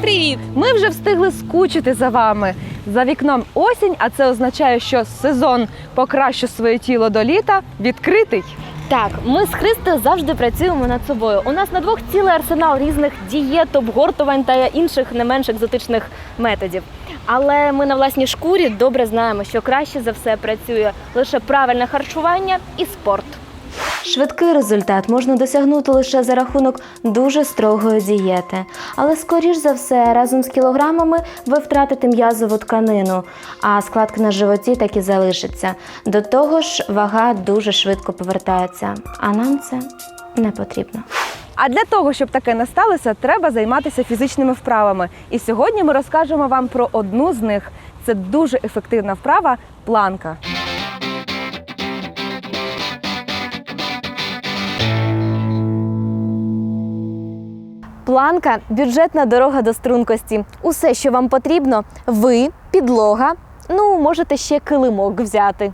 Привіт! Ми вже встигли скучити за вами. За вікном осінь, а це означає, що сезон покращу своє тіло до літа відкритий. Так, ми з Христою завжди працюємо над собою. У нас на двох цілий арсенал різних дієт, обгортувань та інших не менш екзотичних методів. Але ми на власній шкурі добре знаємо, що краще за все працює лише правильне харчування і спорт. Швидкий результат можна досягнути лише за рахунок дуже строгої дієти. Але скоріш за все, разом з кілограмами ви втратите м'язову тканину, а складки на животі так і залишаться. До того ж, вага дуже швидко повертається, а нам це не потрібно. А для того, щоб таке не сталося, треба займатися фізичними вправами. І сьогодні ми розкажемо вам про одну з них. Це дуже ефективна вправа планка. Планка бюджетна дорога до стрункості. Усе, що вам потрібно, ви, підлога. Ну, можете ще килимок взяти.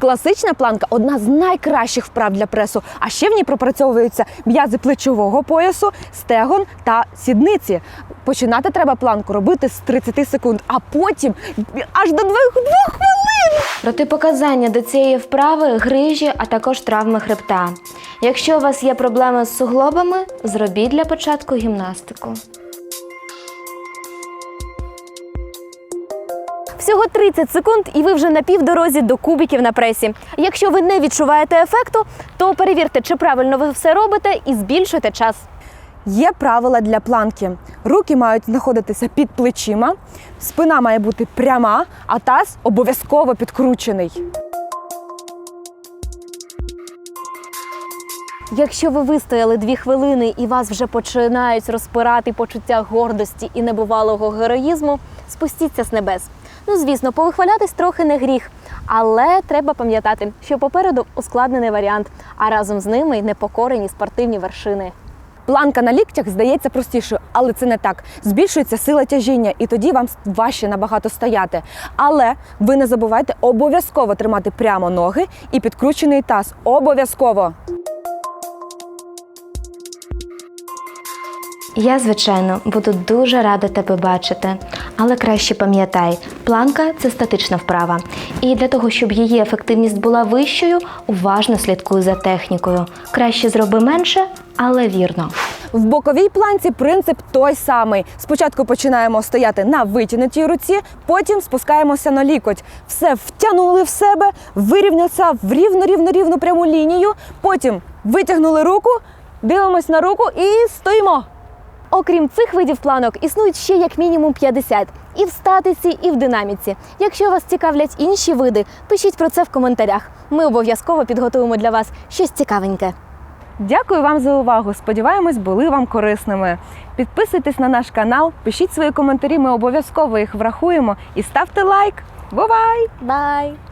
Класична планка одна з найкращих вправ для пресу. А ще в ній пропрацьовуються м'язи плечового поясу, стегон та сідниці. Починати треба планку робити з 30 секунд, а потім аж до 2 хвилин. Протипоказання до цієї вправи грижі, а також травми хребта. Якщо у вас є проблеми з суглобами, зробіть для початку гімнастику. Всього 30 секунд, і ви вже на півдорозі до кубиків на пресі. Якщо ви не відчуваєте ефекту, то перевірте, чи правильно ви все робите, і збільшуйте час. Є правила для планки. Руки мають знаходитися під плечима, спина має бути пряма, а таз обов'язково підкручений. Якщо ви вистояли дві хвилини і вас вже починають розпирати почуття гордості і небувалого героїзму, спустіться з небес. Ну, звісно, повихвалятись трохи не гріх, але треба пам'ятати, що попереду ускладнений варіант, а разом з ними непокорені спортивні вершини. Планка на ліктях здається простішою, але це не так. Збільшується сила тяжіння, і тоді вам важче набагато стояти. Але ви не забувайте обов'язково тримати прямо ноги і підкручений таз. Обов'язково. Я, звичайно, буду дуже рада тебе бачити, але краще пам'ятай, планка це статична вправа. І для того, щоб її ефективність була вищою, уважно слідкуй за технікою. Краще зроби менше, але вірно. В боковій планці принцип той самий. Спочатку починаємо стояти на витягнутій руці, потім спускаємося на лікоть. Все втягнули в себе, вирівнялися в рівну рівну рівну пряму лінію. Потім витягнули руку, дивимось на руку і стоїмо. Окрім цих видів планок, існують ще як мінімум 50 і в статиці, і в динаміці. Якщо вас цікавлять інші види, пишіть про це в коментарях. Ми обов'язково підготуємо для вас щось цікавеньке. Дякую вам за увагу. Сподіваємось, були вам корисними. Підписуйтесь на наш канал, пишіть свої коментарі, ми обов'язково їх врахуємо і ставте лайк. Бувай! Бай!